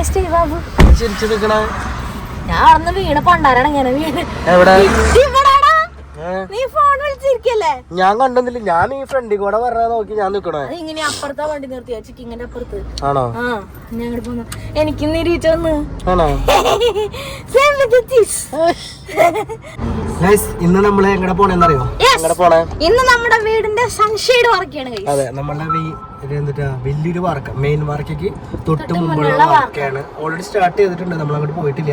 Hi Steve Babu. ചിരിച്ചു നിക്കണ ഞാൻ അവിടെ വീണ് പണ്ടാരാണ് ഇങ്ങനെ വീണ്. എവിടെ? നീ ഫോൺ വിളിച്ചിരിക്കല്ലേ? ഞാൻ കണ്ടൊന്നില്ല. ഞാൻ ഈ ഫ്രണ്ടി കൂടെ പറഞ്ഞ നോക്കി ഞാൻ നിക്കണേ. ഇങ്ങനെ അപ്പുറത്താ വണ്ടി നിർത്തി ചിക്കിങ്ങനെ അപ്പുറത്ത്. ആണോ? ആ ഞാൻ പോന്നു. എനിക്ക് നിരീച്ച വന്ന്. ആണോ? ഇന്ന് നമ്മൾ എങ്ങടെ പോണെന്നറിയോ. എങ്ങടെ പോണേ? ഇന്ന് നമ്മുടെ വീടിന്റെ സൺഷെയ്ഡ് വർക്കാണ് അതെ എന്നിട്ടാ വലിയൊരു വാർക്ക. മെയിൻ വാർക്കയ്ക്ക് തൊട്ട് മുമ്പുള്ള വാർക്കയാണ്. ഓൾറെഡി സ്റ്റാർട്ട് ചെയ്തിട്ടുണ്ട്. നമ്മൾ അങ്ങോട്ട് പോയിട്ടില്ല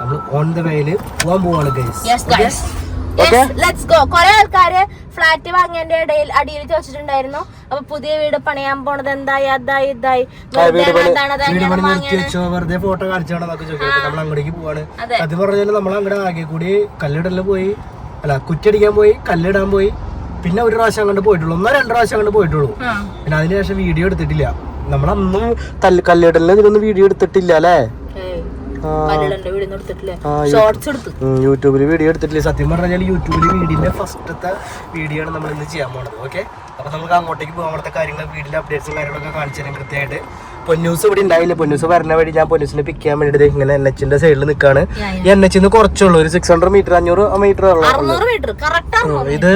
നമ്മൾ ഓൺ ദ വേയിൽ പോവാൻ പോവാണ് ഗൈസ്. ലെറ്റ്സ് ഗോ കുറെ ആൾക്കാര് ഫ്ലാറ്റ് വാങ്ങേണ്ട ഇടയിൽ അടിയിൽ ചോദിച്ചിട്ടുണ്ടായിരുന്നു. അപ്പൊ പുതിയ വീട് പണിയാൻ പോണത് എന്തായി? അതായി ഇതായി. വെറുതെ ഫോട്ടോ കാണിച്ചാണ് നമ്മൾ അങ്ങോട്ടേക്ക് പോവാണ്. അതെ. അത് പറഞ്ഞാൽ നമ്മൾ അങ്ങോട്ട് ആകെ കൂടി കല്ലിടൽ പോയി. അല്ല കുറ്റടിക്കാൻ പോയി കല്ലിടാൻ പോയി. പിന്നെ ഒരു പ്രാവശ്യം അങ്ങോട്ട് പോയിട്ടുള്ളൂ. ഒന്നോ രണ്ടു പ്രാവശ്യം അങ്ങോട്ട് പോയിട്ടുള്ളൂ. പിന്നെ അതിനുശേഷം വീഡിയോ എടുത്തിട്ടില്ല. നമ്മളന്നും കല്ലിടലിനൊന്നും കല്ലിടലിന് ഇതിലൊന്നും വീഡിയോ എടുത്തിട്ടില്ല അല്ലേ? യൂട്യൂബിൽ വീഡിയോ എടുത്തിട്ടില്ല? സത്യം പറഞ്ഞാൽ യൂട്യൂബിൽ വീടിന്റെ ഫസ്റ്റത്തെ വീഡിയോ ആണ് നമ്മൾ ഇന്ന് ചെയ്യാൻ പോണത് ഓക്കെ അപ്പൊ നമുക്ക് അങ്ങോട്ടേക്ക് പോകാൻ അവിടുത്തെ കാര്യങ്ങൾ വീടിന്റെ അപ്ഡേറ്റ്സും കാര്യങ്ങളൊക്കെ കാണിച്ചു തരാം കൃത്യമായിട്ട്. പൊന്നൂസ് ഇവിടെ ഉണ്ടായില്ല? പൊന്നൂസ് വരുന്ന വഴി ഞാൻ പൊന്നൂസിനെ പിക്ക് ചെയ്യാൻ വേണ്ടിയിട്ട് ഇങ്ങനെ എൻ എച്ചിന്റെ സൈഡിൽ നിൽക്കാണ് ഈ എൻ എച്ചിന്ന് കുറച്ചുള്ളൂ ഒരു സിക്സ് ഹൺഡ്രഡ് മീറ്റർ അഞ്ഞൂറ് മീറ്റർ ഇത്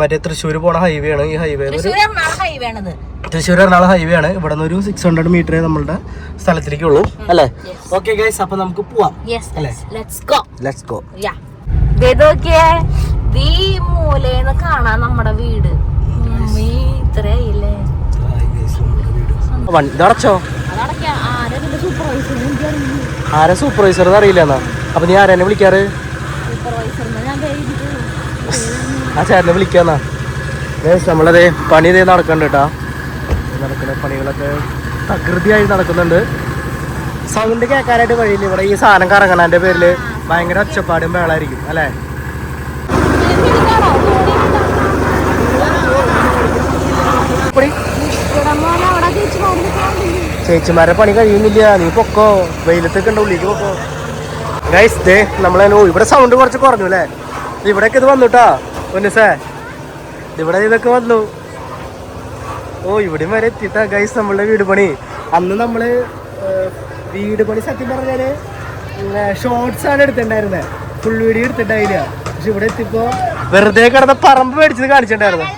മറ്റേ തൃശ്ശൂർ പോണ ഹൈവേ ആണ്. ഈ ഹൈവേ തൃശ്ശൂർ എറണാകുളം ഹൈവേ ആണ്. ഇവിടെ നിന്ന് ഒരു സിക്സ് ഹൺഡ്രഡ് മീറ്ററേ നമ്മളുടെ സ്ഥലത്തിലേക്ക് ഉള്ളൂ അല്ലേ ഓക്കെ ഗൈസ് അപ്പൊ നമുക്ക് പോവാം? ലെറ്റ്സ് ഗോ ഈ മൂലന്ന് കാണാൻ നമ്മുടെ വീട്. ഇത്രയില്ലേ ഇതടച്ചോ സൂപ്പർവൈസർ ആരാ സൂപ്പർവൈസർ അറിയില്ല എന്നാ. അപ്പൊ നീ ആരെന്നെ വിളിക്കാറ്? ആ ചേട്ടനെ വിളിക്കാന്നാ നമ്മളതേ പണി ഇതേ നടക്കണ്ട് കേട്ടാ നടക്കുന്ന പണികളൊക്കെ തകൃതിയായി നടക്കുന്നുണ്ട്. സൗണ്ട് കേൾക്കാനായിട്ട് വഴിയില്ല. ഇവിടെ ഈ സാധനം കറങ്ങണതിന്റെ പേരിൽ ഭയങ്കര ഒച്ചപ്പാടും വേളായിരിക്കും അല്ലേ. ചേച്ചിമാരെ പണി കഴിയുന്നില്ല. നീ പൊക്കോ. വെയിലത്തൊക്കെ ഉണ്ട് ഉള്ളിലേക്ക് പൊക്കോ. ഗൈസ് ദേ നമ്മളെ ഇവിടെ സൗണ്ട് കുറച്ച് കുറഞ്ഞു അല്ലേ? ഇവിടേക്ക് ഇത് വന്നുട്ടാ പൊന്നിസേ ഇവിടെ ഇതൊക്കെ വന്നു. ഓ ഇവിടെയും വരെ എത്തിട്ടാ ഗൈസ് നമ്മളുടെ വീട് പണി. അന്ന് നമ്മൾ ഏർ, വീട് പണി സത്യം പറഞ്ഞാൽ ഷോർട്സ് ആണ് എടുത്തിട്ടുണ്ടായിരുന്നത് ഫുൾ വീഡിയോ എടുത്തിട്ടായില്ല പക്ഷെ ഇവിടെ എത്തിപ്പോ വെറുതെ കിടന്ന പറമ്പ് മേടിച്ചത് കാണിച്ചിട്ടുണ്ടായിരുന്നു.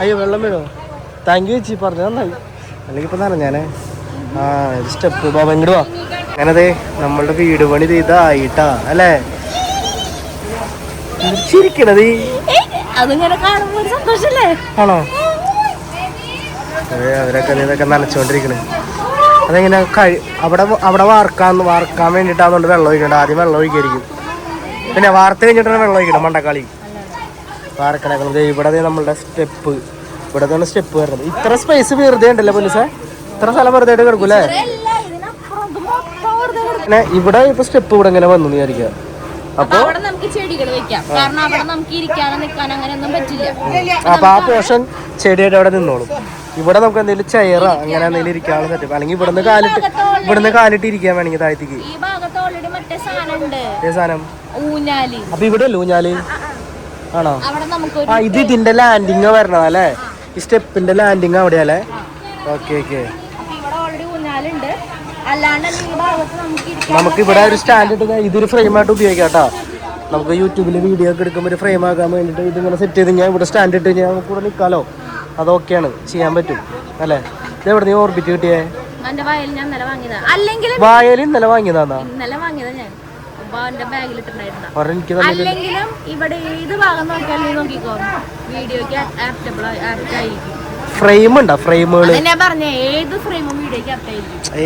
അയ്യോ വെള്ളം വീണോ? താങ്ക് യു ചേച്ചി. പറഞ്ഞു നന്നായി. അല്ലെങ്കിൽ ഇപ്പൊ നനഞ്ഞാനേ ആ സ്റ്റെപ്പ് ബാബ ഇങ്ങോട്ട് വാ. അങ്ങനതെ നമ്മളുടെ വീട് പണി ചെയ്തായിട്ടാ ഇതായിട്ടാ അല്ലേ? ചിരിക്കണത് അതിങ്ങനെ സന്തോഷല്ലേ? ആണോ? അവരൊക്കെ ഇതൊക്കെ നനച്ചോണ്ടിരിക്കണേ. അതെങ്ങനെ കഴി അവിടെ അവിടെ വാർക്കാൻ വാർക്കാൻ വേണ്ടിയിട്ടാന്നുകൊണ്ട് വെള്ളം ഒഴിക്കണ്ട. ആദ്യം വെള്ളം ഒഴിക്കായിരിക്കും. പിന്നെ വാർത്ത കഴിഞ്ഞിട്ടാണ് വെള്ളം ഒഴിക്കണം മണ്ടക്കാളി. വാർക്കണേക്കണം ദേ ഇവിടെ നമ്മളുടെ സ്റ്റെപ്പ്. ഇവിടെ തന്നെ സ്റ്റെപ്പ് വരുന്നത് ഇത്ര സ്പേസ് വെറുതെ ഉണ്ടല്ലോ പോലീസ്? ഇത്ര സ്ഥലം വെറുതെ ആയിട്ട് കിടക്കൂലേ പിന്നെ ഇവിടെ ഇപ്പൊ സ്റ്റെപ്പ് ഇവിടെ ഇങ്ങനെ വന്നു വിചാരിക്കുക അപ്പൊ അപ്പൊ ആ പോർഷൻ ചെടിയായിട്ട് അവിടെ നിന്നോളും. ഇവിടെ നമുക്ക് എന്തെങ്കിലും ചെയറ അങ്ങനെ എന്തെങ്കിലും ഇരിക്കാനുള്ള സെറ്റപ്പ് അല്ലെങ്കിൽ ഇവിടുന്ന് കാലിട്ട് ഇവിടുന്ന് കാലിട്ട് ഇരിക്കാൻ വേണമെങ്കിൽ താഴത്തേക്ക്. ഏ സാധനം? അപ്പൊ ഇവിടെ അല്ലേ ഊഞ്ഞാൽ ആണോ? ആ ഇത് ഇതിന്റെ ലാൻഡിങ് വരണതല്ലേ ഈ സ്റ്റെപ്പിന്റെ ലാൻഡിങ് അവിടെയല്ലേ ഓക്കെ ഓക്കെ നമുക്ക് ഇവിടെ ഒരു സ്റ്റാൻഡ് ഇട്ട് ഇതൊരു ഫ്രെയിമായിട്ട് ഉപയോഗിക്കാം കേട്ടോ. നമുക്ക് യൂട്യൂബിൽ വീഡിയോ ഒക്കെ എടുക്കുമ്പോൾ ഒരു ഫ്രെയിം ആക്കാൻ വേണ്ടിയിട്ട് ഇതിങ്ങനെ സെറ്റ് ചെയ്ത് കഴിഞ്ഞാൽ ഇവിടെ സ്റ്റാൻഡ് ഇട്ട് കഴിഞ്ഞാൽ നമുക്ക് ഇവിടെ നിൽക്കാലോ അതൊക്കെയാണ് ചെയ്യാൻ പറ്റും. അല്ലേ? ഇതെവിടെ നീ ഓർബിറ്റ് കിട്ടിയേ? ഞാൻ ഇന്നലെ വായൽ വാങ്ങിയതാന്നാ? അല്ലെങ്കിലും ഇവിടെ ഏത് ഭാഗം നോക്കിയാലും നോക്കിക്കോ. വീഡിയോക്ക് ആപ്റ്റബിൾ ആയിരിക്കും. ഫ്രെയിം ഉണ്ടോ? ഫ്രെയിമുകൾ അതെന്നെ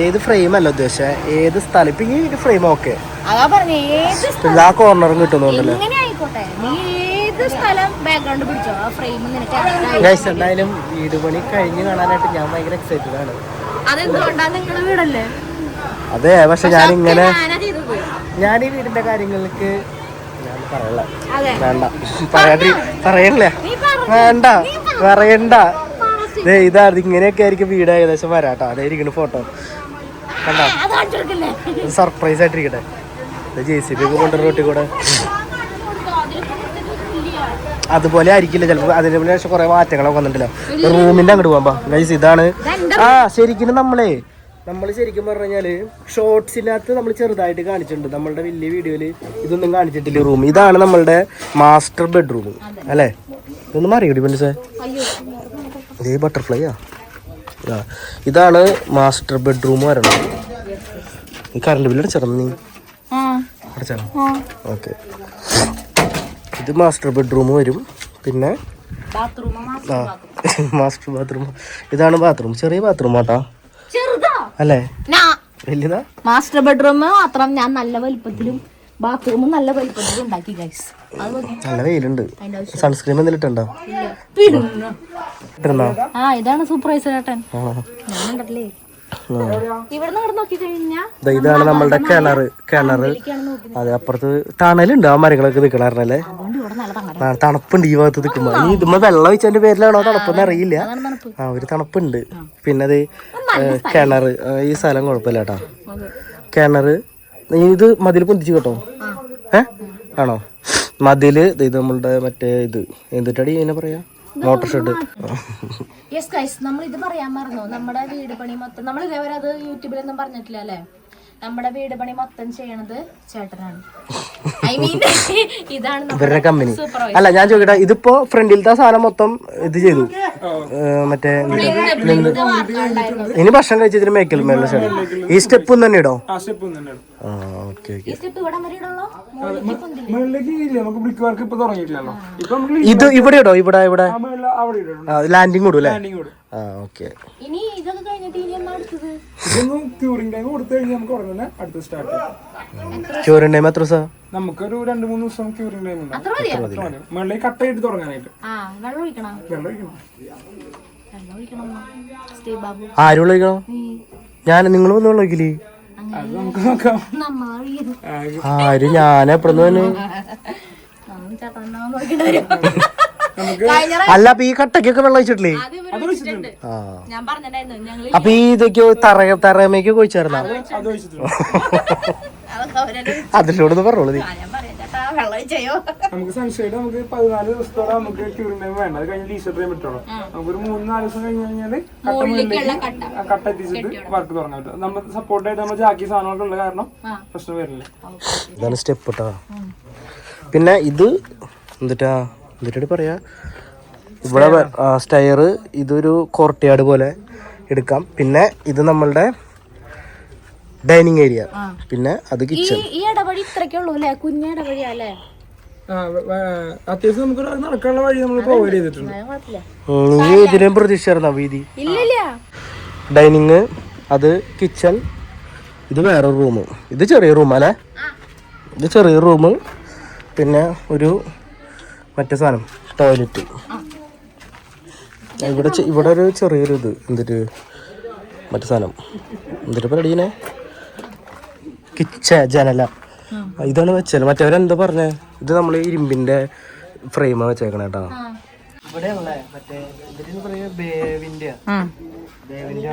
ഏത് ഫ്രെയിം അല്ല ഉദ്ദേശം ഏത് സ്ഥലം? ഇപ്പൊ ഈ ഫ്രെയിം ഓക്കെ എല്ലാ ആ കോർണറും കിട്ടുന്നുണ്ടല്ലോ? ഏത് സ്ഥലം ബാക്ക്ഗ്രൗണ്ട് പിടിച്ചോ? ആ ഫ്രെയിം നിനക്ക് എന്തായാലും വീട് പണി കഴിഞ്ഞ് കാണാനായിട്ട് ഞാൻ ഭയങ്കര എക്സൈറ്റഡ് ആണ്. അതെന്തുകൊണ്ടാ നിങ്ങളുടെ വീടല്ലേ? അതെ പക്ഷെ ഞാൻ ഇങ്ങനെ ഞാൻ ഈ വീടിന്റെ കാര്യങ്ങൾക്ക് ഞാൻ പറയല വേണ്ട. പറയാണ്ടി പറയണില്ല വേണ്ട. പറയണ്ട. ഇങ്ങനെയൊക്കെ ആയിരിക്കും വീട് ഏകദേശം വരാട്ടോ അതേ ഇരിക്കുന്ന ഫോട്ടോ കണ്ടോ? സർപ്രൈസ് ആയിട്ടിരിക്കട്ടെ. ജെ സി ബി ഒക്കെ റോട്ടിൽ കൂടെ. അതുപോലെ ആയിരിക്കില്ല ചിലപ്പോൾ അതിന് പക്ഷെ കുറെ മാറ്റങ്ങളൊക്കെ വന്നിട്ടില്ല റൂമിന്റെ അങ്ങോട്ട് പോകാൻ ഗൈസ് ഇതാണ്. ആ ശരിക്കും നമ്മളെ നമ്മൾ ശരിക്കും പറഞ്ഞു കഴിഞ്ഞാൽ ഷോർട്സിനകത്ത് നമ്മൾ ചെറുതായിട്ട് കാണിച്ചിട്ടുണ്ട്. നമ്മളുടെ വലിയ വീഡിയോയിൽ ഇതൊന്നും കാണിച്ചിട്ടില്ല റൂം. ഇതാണ് നമ്മളുടെ മാസ്റ്റർ ബെഡ്റൂം അല്ലേ? ഇതൊന്നും മാറിയടി സേ ബട്ടർഫ്ലൈ ഇതേ ബട്ടർഫ്ലൈയാ ആ. ഇതാണ് മാസ്റ്റർ ബെഡ്റൂം വരണം ഈ കറണ്ട് ബില്ല് അടച്ചിടണം നീ അടച്ചാണ്? ഓക്കെ ഇത് മാസ്റ്റർ ബെഡ്റൂം വരും. പിന്നെ മാസ്റ്റർ ബാത്റൂം ഇതാണ് ബാത്റൂം ചെറിയ ബാത്റൂം ആട്ടാ. അല്ലേ? വലിയതാ? മാസ്റ്റർ ബെഡ്റൂം മാത്രം ഞാൻ നല്ല വലിപ്പത്തിലും ബാത്റൂമും നല്ല വലിപ്പത്തിലും ഉണ്ടാക്കി ഗൈസ് നല്ല വെയിലുണ്ട്. സൺസ്ക്രീൻ എന്തെങ്കിലും ഇട്ടുണ്ടോ ആ ഇതാണ് സൂപ്പർവൈസർ ഏട്ടൻ. ഞാൻ ഞാനുണ്ടല്ലേ ഇതാണ് നമ്മളുടെ കിണറ് കിണറ്. അതെ അപ്പുറത്ത് തണലുണ്ട് ആ മരങ്ങളൊക്കെ നിൽക്കണല്ലേ തണുപ്പുണ്ട് ഈ ഭാഗത്ത് നിൽക്കുമ്പോ ഇനി ഇതുമ്മ വെള്ളം ഒഴിച്ചതിന്റെ പേരിലാണോ തണുപ്പെന്ന് അറിയില്ല. ആ ഒരു തണുപ്പുണ്ട്. പിന്നെ അത് കിണറ്. ഈ സ്ഥലം കുഴപ്പമില്ല കേട്ടോ. കിണറ്. നീ ഇത് മതിൽ പൊന്തിച്ചു കേട്ടോ. ഏ? ആണോ? മതിൽ ഇത് നമ്മളുടെ മറ്റേ ഇത്. എന്തിട്ടടി ഇതിനെ പറയാ? മോട്ടർ ഷെഡ് യെസ് ഗൈസ് നമ്മൾ ഇത് പറയാൻ മറന്നു. നമ്മുടെ വീട് പണി മൊത്തം നമ്മൾ ഇതേവരെ അത് യൂട്യൂബിലൊന്നും പറഞ്ഞിട്ടില്ല അല്ലേ? നമ്മുടെ വീട് പണി മൊത്തം ചെയ്യണത് ചേട്ടനാണ്. ഐ മീൻ ഇതാണ് ഇവരുടെ കമ്പനി അല്ല ഞാൻ ചോദിക്കട്ടെ ഇതിപ്പോ ഫ്രണ്ടിലത്തെ സാധനം മൊത്തം ഇത് ചെയ്തു? മറ്റേ ഇനി ഭക്ഷണം കഴിച്ചതിന് മേക്കൽ മേല ഷെഡ് ഈ സ്റ്റെപ്പ് ഒന്ന് തന്നെ ഇടോ ഇത് ഇവിടെ ഇടോ ഇവിടെ ഇവിടെ? ലാൻഡിങ് അല്ലേ? കൂടെ. ആ ഓക്കെ. ഇനി ഇതൊക്കെ കഴിഞ്ഞിട്ട് ഇനി എന്നാ അടുത്തത്? ഇതൊന്ന് ക്യൂറിംഗ് ടൈം കൊടുത്തു കഴിഞ്ഞാൽ നമുക്ക് ഉടനെ അടുത്ത സ്റ്റാർട്ട് ടൈം എത്ര ദിവസം? നമുക്കൊരു രണ്ട് മൂന്ന് ദിവസം ക്യൂറിംഗ് ടൈം ഉണ്ട്. അത്ര മതിയോ? കട്ട് ചെയ്ത് തുടങ്ങാനായിട്ട് ആ വെള്ളം ഒഴിക്കണം. വെള്ളം ഒഴിക്കണം. വെള്ളം ഒഴിക്കണം സ്റ്റേ ബാബു. ആരും വിളിക്കണോ ഞാൻ നിങ്ങൾ വന്ന് വിളിക്കില്ലേ അത് നമുക്ക് നോക്കാം. നമ്മളെ ആര്? ഞാൻ എപ്പോഴെന്ന് തന്നെ ചേട്ടൻ നോക്കേണ്ടി വരും. അല്ല അപ്പൊ ഈ കട്ടക്കൊക്കെ വെള്ളം ഒഴിച്ചിട്ടില്ലേ? അത് ഒഴിച്ചിട്ടുണ്ട്. ആ. ഞാൻ പറഞ്ഞിട്ടുണ്ടായിരുന്നു ഞങ്ങൾ അപ്പൊ ഈ ഇതൊക്കെ തറ തറമേക്ക് ഒഴിച്ചായിരുന്നോ അതിലൂടെ പറഞ്ഞോളൂ നീ. ഞാൻ പറയാം വെള്ളം ഒഴിച്ചയോ? നമുക്ക് നമുക്ക് പതിനാല് നമുക്ക് ക്യൂറിംഗ് ടൈം വേണ്ട അത് കഴിഞ്ഞ് ലീസർ ടൈം ഇട്ടോളാം നമുക്കൊരു മൂന്ന് നാല് ദിവസം കഴിഞ്ഞ് കഴിഞ്ഞാൽ കട്ട മുകളിലേക്ക് കട്ട. എത്തിച്ചിട്ട് വർക്ക് തുടങ്ങാൻ പറ്റും നമ്മൾ സപ്പോർട്ടായിട്ട് നമ്മൾ ജാക്കി സാധനങ്ങളൊക്കെ ഉള്ള കാരണം ആ. പ്രശ്നം വരില്ല. ഇതാണ് സ്റ്റെപ്പ് കേട്ടോ പിന്നെ ഇത് എന്തിട്ടാ? എന്തിട്ടാ പറയാ ഇവിടെ സ്റ്റയർ. ഇതൊരു കോർട്ട്യാർഡ് പോലെ എടുക്കാം. പിന്നെ ഇത് നമ്മളുടെ ഡൈനിങ് ഏരിയ. പിന്നെ അത് കിച്ചൺ. ഈ ഇടവഴി ഇത്രയ്ക്കേ ഉള്ളൂ അല്ലേ? കുഞ്ഞ അത്യാവശ്യം നമുക്ക് നടക്കാനുള്ള വഴി നമ്മൾ പ്രൊവൈഡ് ചെയ്തിട്ടുണ്ട്. നീ ഇതിനും പ്രതീക്ഷിച്ചായിരുന്നോ വീതി? ഇല്ലില്ല. ഡൈനിങ് അത് കിച്ചൺ ഇത് വേറെ റൂം ഇത് ചെറിയ റൂം അല്ലേ ഇത് ചെറിയ റൂം പിന്നെ ഒരു മറ്റേ സാധനം ടോയ്ലറ്റ് ഇവിടെ ഇവിടെ ഒരു ചെറിയൊരു ഇത് എന്തൊരു മറ്റേ സാധനം. എന്തൊരു പരിപാടിനെ കിച്ച ജനല. ഇതാണ് വെച്ചത്. മറ്റവരെന്താ പറഞ്ഞേ? ഇത് നമ്മൾ ഇരുമ്പിന്റെ ഫ്രെയിമാ വെച്ചേക്കണ കേട്ടോ. ഇവിടെയുള്ള മറ്റേ എന്തൊരു പറയാ ബേവിന്റെ.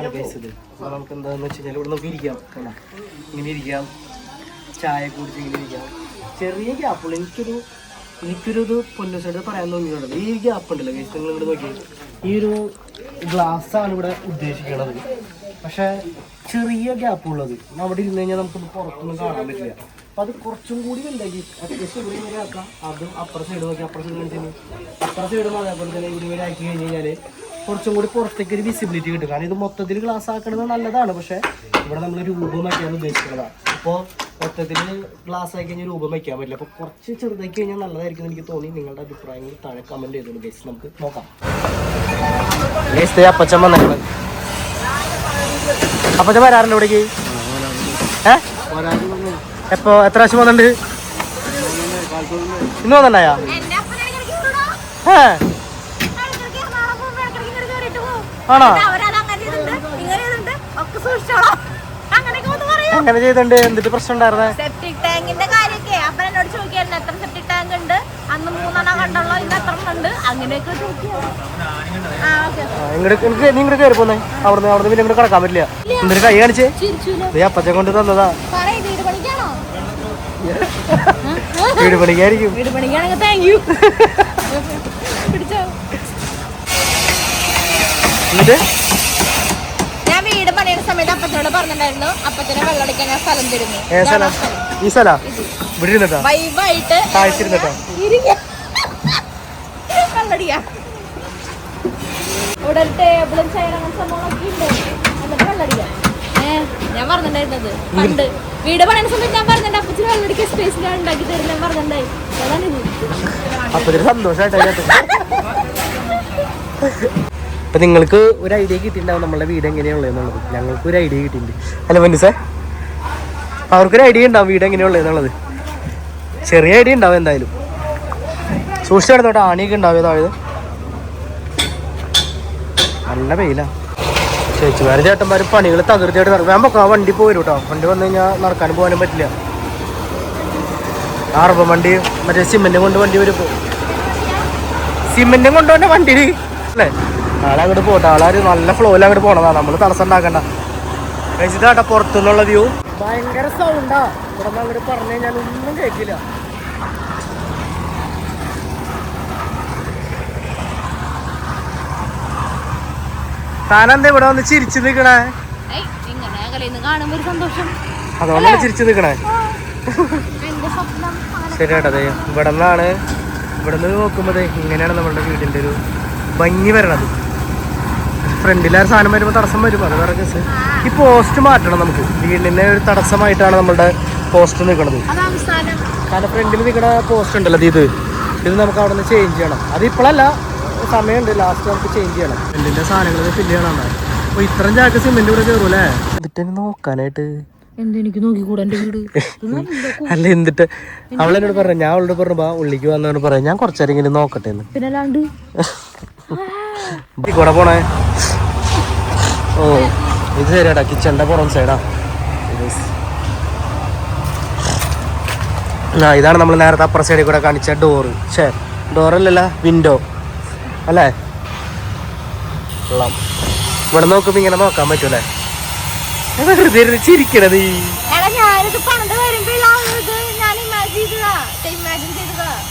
ആണ് കേസ് ഇത്. നമുക്ക് എന്താന്ന് വെച്ച് കഴിഞ്ഞാൽ ഇവിടെ നമുക്ക് ഇരിക്കാം കണ്ടോ? ഇങ്ങനെ ഇരിക്കാം. ചായ കുടിച്ച് ഇങ്ങനെ ഇരിക്കാം. ചെറിയ ഗ്യാപ്പുള്ളൂ എനിക്കൊരു എനിക്കൊരു ഇത് പൊന്നു സൈഡ് പറയാൻ തോന്നിയിട്ടുണ്ട് ഈ ഗ്യാപ്പ് ഉണ്ടല്ലോ ഗൈസ് നിങ്ങൾ ഇവിടെ നോക്കി ഈ ഒരു ഗ്ലാസ് ആണ് ഇവിടെ ഉദ്ദേശിക്കുന്നത് പക്ഷേ ചെറിയ ഗ്യാപ്പ് ഉള്ളത്. അവിടെ ഇരുന്ന് കഴിഞ്ഞാൽ നമുക്ക് പുറത്തൊന്നും കാണാൻ പറ്റില്ല. അപ്പൊ അത് കുറച്ചും കൂടി ഉണ്ടെങ്കിൽ അത്യാവശ്യം ഇവിടെ വരെ ആക്കാം. അതും അപ്പുറ സൈഡ് നോക്കി അപ്പുറ സൈഡ് കഴിഞ്ഞാൽ അപ്പുറ സൈഡും അതേപോലെ തന്നെ ഇവിടെ വരെ ആക്കി കഴിഞ്ഞ് കഴിഞ്ഞാൽ കുറച്ചും കൂടി പുറത്തേക്ക് ഒരു വിസിബിലിറ്റി കിട്ടും. കാരണം ഇത് മൊത്തത്തിൽ ഗ്ലാസ് ആക്കണത് നല്ലതാണ്. പക്ഷേ ഇവിടെ നമ്മൾ രൂപം വയ്ക്കാൻ ഉദ്ദേശിക്കുന്നതാണ് അപ്പോൾ മൊത്തത്തിൽ ഗ്ലാസ് ആയി കഴിഞ്ഞാൽ രൂപം വയ്ക്കാൻ പറ്റില്ല. അപ്പോൾ കുറച്ച് ചെറുതാക്കി കഴിഞ്ഞാൽ നല്ലതായിരിക്കും എന്ന് എനിക്ക് തോന്നി. നിങ്ങളുടെ അഭിപ്രായങ്ങൾ താഴെ കമന്റ് ചെയ്തോളൂ ഗൈസ് നമുക്ക് നോക്കാം. ഗൈസ് അപ്പച്ചൻ വരാറില്ല അപ്പച്ചൻ വരാറുണ്ട് ഇവിടേക്ക്? എപ്പോ? എത്ര പ്രാവശ്യം വന്നിട്ടുണ്ട്? ഇന്ന് വന്നിട്ടുണ്ടായോ? ആണോ ഇടയ്ക്കിടയ്ക്ക് വിടൂടാ. ഏ ഇടയ്ക്കിടയ്ക്ക് എറണാകുളം പോകുമ്പോ ഇടയ്ക്കിടയ്ക്ക് ഇങ്ങോട്ട് കേറിയിട്ട് പോകും. ആണോ എന്നിട്ട് അവരത് അങ്ങനെ ചെയ്തിട്ടുണ്ട്, ഇങ്ങനെ ചെയ്തിട്ടുണ്ട്, ഒക്കെ സൂക്ഷിച്ചോളാം. എങ്ങനെ ചെയ്തിട്ടുണ്ട് എന്തിട്ട് പ്രശ്നം ഉണ്ടായിരുന്നേ? സെപ്റ്റിക് ടാങ്കിന്റെ കാര്യമൊക്കെ. അപ്പൊ എന്നോട് ചോദിക്കായിരുന്നു എത്ര സെപ്റ്റിക് ടാങ്ക് ഉണ്ട്? അന്ന് മൂന്നെണ്ണം കണ്ടുള്ളൂ ഇന്ന് എത്ര ഉണ്ട്? അങ്ങനെയൊക്കെ ചോദിക്കുക ആ ഓക്കെ. ഇങ്ങോട്ട് എനിക്ക് നീ ഇങ്ങോട്ട് കയറി പോന്നേ. അവിടുന്ന് അവിടുന്ന് പിന്നെ ഇങ്ങോട്ട് കിടക്കാൻ പറ്റില്ല. എന്തൊരു കൈ കാണിച്ചേ? നീ അപ്പച്ചൻ കൊണ്ട് തന്നതാ. വീട് പണിക്കായിരിക്കും. വീട് പണിക്കാണെങ്കിൽ താങ്ക് യു എന്നിട്ട് ഞാൻ വീട് പണി പണിയുടെ സമയത്ത് അപ്പച്ചനോട് പറഞ്ഞിട്ടുണ്ടായിരുന്നു അപ്പച്ചനെ വെള്ളടിക്കാൻ ഞാൻ സ്ഥലം തരുന്നു. ഏ സ്ഥലം? ഈ സ്ഥലാ? ഇവിടെ ഇരുന്നിട്ടാ? വൈബായിട്ട് താഴ്ത്തിരുന്നിട്ടോ? വെള്ളടിക്കാം ഇവിടെ ഒരു ടേബിളും ചെയറും അങ്ങനെ സംഭവങ്ങളൊക്കെ ഉണ്ട്. എന്നിട്ട് വെള്ളടിക്കാം ഏ ഞാൻ പറഞ്ഞിട്ടുണ്ടായിരുന്നത്. പണ്ട് വീട് പണിയുന്ന സമയത്ത് ഞാൻ പറഞ്ഞിട്ടുണ്ട് അപ്പച്ചന് വെള്ളടിക്കാൻ സ്പേസ് ഞാൻ ഉണ്ടാക്കി തരുന്ന ഞാൻ പറഞ്ഞിട്ടുണ്ടായി. അതാണ് അപ്പൊ സന്തോഷമായിട്ട് അപ്പൊ നിങ്ങൾക്ക് ഒരു ഐഡിയ കിട്ടിയിട്ടുണ്ടാവും നമ്മളുടെ വീട് എങ്ങനെയുള്ളതെന്നുള്ളത് ഞങ്ങൾക്ക് ഒരു ഐഡിയ കിട്ടിയിട്ടുണ്ട്. അല്ല മനുസേ അവർക്കൊരു ഐഡിയ ഉണ്ടാവും വീട് എങ്ങനെയുള്ളതെന്നുള്ളത് ചെറിയ ഐഡിയ ഉണ്ടാവും എന്തായാലും. സൂക്ഷിച്ചു കിടന്നോട്ടെ ആണിയൊക്കെ ഉണ്ടാവും താഴെ. നല്ല വെയില. ചേച്ചിമാരും ചേട്ടന്മാരും പണികൾ തകൃതിയായിട്ട് നടക്കും. ഞാൻ പൊക്കാം വണ്ടി പോയി കേട്ടോ വണ്ടി വന്നു കഴിഞ്ഞാൽ നടക്കാനും പോകാനും പറ്റില്ല. ആർബം വണ്ടി മറ്റേ സിമെന്റും കൊണ്ട് വണ്ടി വരും സിമെന്റും കൊണ്ടുപോകേണ്ട വണ്ടി അല്ലേ? ആളെ അങ്ങോട്ട് പോട്ടെ. ആളാര് നല്ല ഫ്ലോയിൽ അങ്ങോട്ട് പോണതാ. നമ്മൾ തടസ്സം ഉണ്ടാക്കണ്ട രജിതാട്ട പുറത്തുനിന്നുള്ള വ്യൂ ഭയങ്കര സൗണ്ടാ ഇവിടെ നിന്ന് അങ്ങോട്ട് പറഞ്ഞു കഴിഞ്ഞാൽ ഒന്നും കേൾക്കില്ല താനെന്താ ഇവിടെ വന്ന് ചിരിച്ചു നിൽക്കണേ അതുകൊണ്ടാണ് ചിരിച്ചു നിൽക്കണേ ശരി ശരിയാട്ടോ അതെ ഇവിടെ നിന്നാണ് ഇവിടെ നിന്ന് നോക്കുമ്പോൾ ഇങ്ങനെയാണ് നമ്മളുടെ വീടിന്റെ ഒരു ഭംഗി വരണത്. ഒരു സാധനം വരുമ്പോൾ തടസ്സം വരും. അത് വേറെ കേസ്. ഈ പോസ്റ്റ് മാറ്റണം നമുക്ക്. വീടിന്റെ ഒരു തടസ്സമായിട്ടാണ് നമ്മുടെ പോസ്റ്റ് നിൽക്കുന്നത് കാരണം ഫ്രണ്ടിൽ നിൽക്കുന്ന പോസ്റ്റ് ഉണ്ടല്ലോ ഇത്. ഇത് നമുക്ക് അവിടെ നിന്ന് ചേഞ്ച് ചെയ്യണം. അത് ഇപ്പോഴല്ല സമയമുണ്ട്. ലാസ്റ്റ് നമുക്ക് ചേഞ്ച് ചെയ്യണം. ഫ്രണ്ടിന്റെ സാധനങ്ങൾ ഫില്ല് ചെയ്യണം അപ്പോൾ ഇത്രയും ചാക്ക് സിമെന്റ് ഇവിടെ കയറൂലേ എന്നിട്ട് നോക്കാനായിട്ട്? നോക്കിക്കൂടെ എന്റെ വീട്? അല്ല എന്നിട്ട് അവളെന്നോട് പറഞ്ഞു ഞാൻ അവളോട് പറഞ്ഞു ബാ ഉള്ളിക്ക് വന്നോട് പറയാം. ഞാൻ കുറച്ചേരെങ്കിലും നോക്കട്ടെ എന്ന്. പിന്നെ അല്ലാണ്ട്? കൂടെ പോണേ. ഓ ഇത് ശരിയാടാ കിച്ചണിന്റെ പുറം സൈഡാ ആ. ഇതാണ് നമ്മൾ നേരത്തെ അപ്പുറ സൈഡിൽ കൂടെ കാണിച്ച ഡോറ് ഷേ ഡോറല്ലല്ല വിൻഡോ അല്ലേ? ഇവിടെ നോക്കുമ്പോ ഇങ്ങനെ നോക്കാൻ പറ്റൂലേ വെറുതെ ചിരിക്കണത്.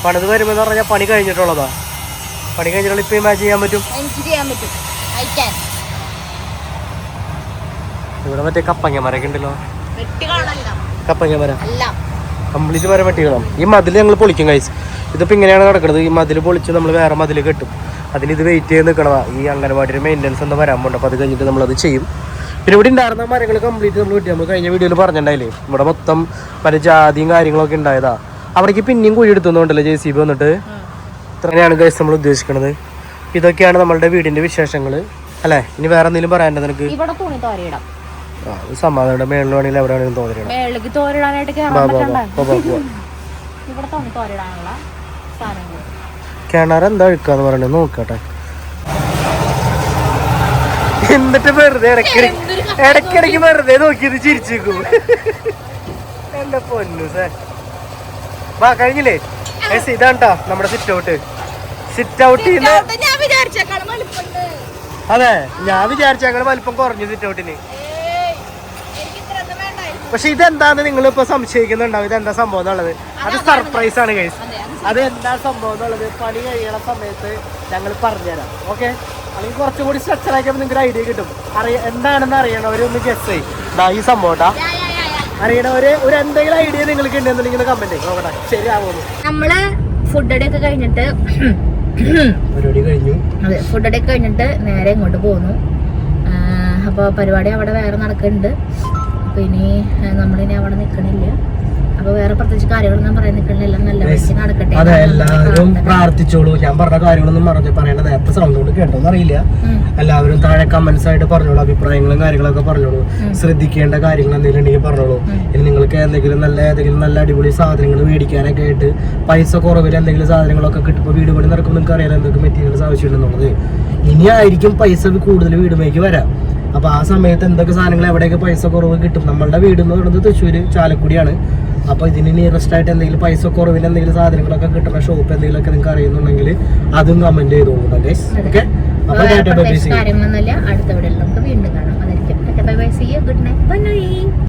പണിത് വരുമ്പോ പറഞ്ഞാൽ പണി കഴിഞ്ഞിട്ടുള്ളതാ. പണി കഴിഞ്ഞാൽ ഇപ്പൊ മാച്ച് ചെയ്യാൻ പറ്റും. എനിക്ക് ചെയ്യാൻ പറ്റും. ഇവിടെ മറ്റേ കപ്പങ്ങ മരൊക്കെ ഉണ്ടല്ലോ കപ്പങ്ങ മരം കംപ്ലീറ്റ് മരം വെട്ടിക്കണം ഈ മതിൽ ഞങ്ങൾ പൊളിക്കും കൈസ് ഇതിപ്പോൾ ഇങ്ങനെയാണ് നടക്കുന്നത് ഈ മതിൽ പൊളിച്ച് നമ്മൾ വേറെ മതിൽ കെട്ടും. അതിന് ഇത് വെയിറ്റ് ചെയ്ത് നിൽക്കണതാ ഈ അംഗനവാടിയുടെ മെയിന്റനൻസ് ഒന്നും വരാൻ പോകണ്ട അപ്പോൾ അത് കഴിഞ്ഞിട്ട് നമ്മളത് ചെയ്യും. പിന്നെ ഇവിടെ ഉണ്ടായിരുന്ന മരങ്ങൾ കംപ്ലീറ്റ് നമ്മൾ കിട്ടി നമ്മൾ കഴിഞ്ഞ വീഡിയോയിൽ പറഞ്ഞിട്ടുണ്ടായില്ലേ? ഇവിടെ മൊത്തം പല ജാതിയും കാര്യങ്ങളൊക്കെ ഉണ്ടായതാ. അവിടേക്ക് പിന്നെയും കുഴി എടുത്തുന്നുണ്ടല്ലോ ജെ സി ബി വന്നിട്ട്. ഇത്രയാണ് ഗൈസ് നമ്മൾ ഉദ്ദേശിക്കുന്നത് ഇതൊക്കെയാണ് നമ്മളുടെ വീടിന്റെ വിശേഷങ്ങൾ അല്ലേ? ഇനി വേറെ എന്തെങ്കിലും പറയാനുണ്ടോ നിനക്ക്? ഇവിടെ തുണി തോരയിടാം. ആ സമാധാനം. മേളിൽ വേണമെങ്കിൽ എവിടെ വേണമെങ്കിലും മേളിലേക്ക് തോരയിടാനായിട്ട് ഇവിടെ തുണി തോരയിടാനുള്ള സാധനങ്ങൾ. കിണർ എന്താ ഒഴുക്കാന്ന് പറയണത് നോക്കട്ടെ. എന്നിട്ട് വെറുതെ ഇടയ്ക്കിടയ്ക്ക് ഇടയ്ക്കിടയ്ക്ക് വെറുതെ നോക്കിയത് ചിരിച്ചേക്കും. എന്റെ പൊന്നു സാർ. വാ കഴിഞ്ഞില്ലേ? ഇതാണ്ടാ നമ്മുടെ സിറ്റ് ഔട്ട് സിറ്റ് ഔട്ടിൽ അതെ ഞാൻ വിചാരിച്ച ഞങ്ങൾ വലിപ്പം കുറഞ്ഞു സിറ്റ് ഔട്ടിന്. പക്ഷെ ഇതെന്താന്ന് നിങ്ങൾ ഇപ്പൊ സംശയിക്കുന്നുണ്ടാവും. ഇതെന്താ സംഭവം എന്നുള്ളത്? അത് സർപ്രൈസ് ആണ് കേസ് അതെ, എന്താ സംഭവം എന്നുള്ളത് പണി കഴിയണ സമയത്ത് ഞങ്ങൾ പറഞ്ഞുതരാം. ഓക്കെ അല്ലെങ്കിൽ കുറച്ചും കൂടി സ്ട്രക്ചർ ആക്കിയപ്പോൾ നിങ്ങൾക്ക് ഐഡിയ കിട്ടും. അറിയ എന്താണെന്ന് അറിയണവരൊന്ന് ഗസ് ചെയ്യും. ഈ സംഭവം ട്ടാ. അറിയണവര് ഒരു എന്തെങ്കിലും ഐഡിയ നിങ്ങൾക്ക് ഉണ്ടെന്നുണ്ടെങ്കിൽ കമന്റ് നോക്കട്ടെ. ശരിയാവുന്നു നമ്മൾ ഫുഡ് ഒക്കെ കഴിഞ്ഞിട്ട് പരിപാടി കഴിഞ്ഞു. അതെ ഫുഡ് കഴിഞ്ഞിട്ട് നേരെ ഇങ്ങോട്ട് പോന്നു. അപ്പോൾ പരിപാടി അവിടെ വേറെ നടക്കുന്നുണ്ട്. അപ്പോൾ ഇനി നമ്മളിനി അവിടെ നിൽക്കണില്ല അപ്പോൾ വേറെ പ്രത്യേകിച്ച് കാര്യങ്ങളൊന്നും പറയാൻ നിൽക്കണില്ല. നല്ല വഴിക്ക് നടക്കട്ടെ. അതെ എല്ലാവരും പ്രാർത്ഥിച്ചോളൂ. ഞാൻ പറഞ്ഞ കാര്യങ്ങളൊന്നും പറഞ്ഞു പറയണ നേരത്തെ സൗണ്ട് കൊണ്ട് കേട്ടോന്ന് അറിയില്ല. എല്ലാവരും താഴെ കമന്റ്സ് ആയിട്ട് പറഞ്ഞോളൂ. അഭിപ്രായങ്ങളും കാര്യങ്ങളൊക്കെ പറഞ്ഞോളൂ. ശ്രദ്ധിക്കേണ്ട കാര്യങ്ങൾ എന്തെങ്കിലും ഉണ്ടെങ്കിൽ പറഞ്ഞോളൂ. ഇനി നിങ്ങൾക്ക് എന്തെങ്കിലും നല്ല ഏതെങ്കിലും നല്ല അടിപൊളി സാധനങ്ങൾ മേടിക്കാനൊക്കെ ആയിട്ട് പൈസ കുറവിൽ എന്തെങ്കിലും സാധനങ്ങളൊക്കെ കിട്ടുമ്പോൾ വീട് പണി നടക്കുമ്പോൾ നിങ്ങൾക്ക് അറിയാലോ എന്തൊക്കെ മെറ്റീരിയൽസ് ആവശ്യമുണ്ടെന്നുള്ളത്. ഇനി ആയിരിക്കും പൈസ കൂടുതൽ വീടുമേക്ക് വരാം. അപ്പൊ ആ സമയത്ത് എന്തൊക്കെ സാധനങ്ങൾ എവിടെയൊക്കെ പൈസ കുറവ് കിട്ടും. നമ്മളുടെ വീട് എന്ന് പറയുന്നത് തൃശ്ശൂര് ചാലക്കുടിയാണ്. അപ്പൊ ഇതിന് നിയറസ്റ്റ് ആയിട്ട് എന്തെങ്കിലും പൈസ കുറവിൽ എന്തെങ്കിലും സാധനങ്ങളൊക്കെ കിട്ടുന്ന ഷോപ്പ് എന്തെങ്കിലുമൊക്കെ നിങ്ങൾക്ക് അറിയുന്നുണ്ടെങ്കിൽ അതും കമന്റ് ചെയ്തോളൂ ഓക്കെ അപ്പൊ വേറെ ഡാറ്റ പ്രത്യേകിച്ച് കാര്യങ്ങളൊന്നുമില്ല. അടുത്ത വീണ്ടും കാണാം. അതായിരിക്കും. Good night bye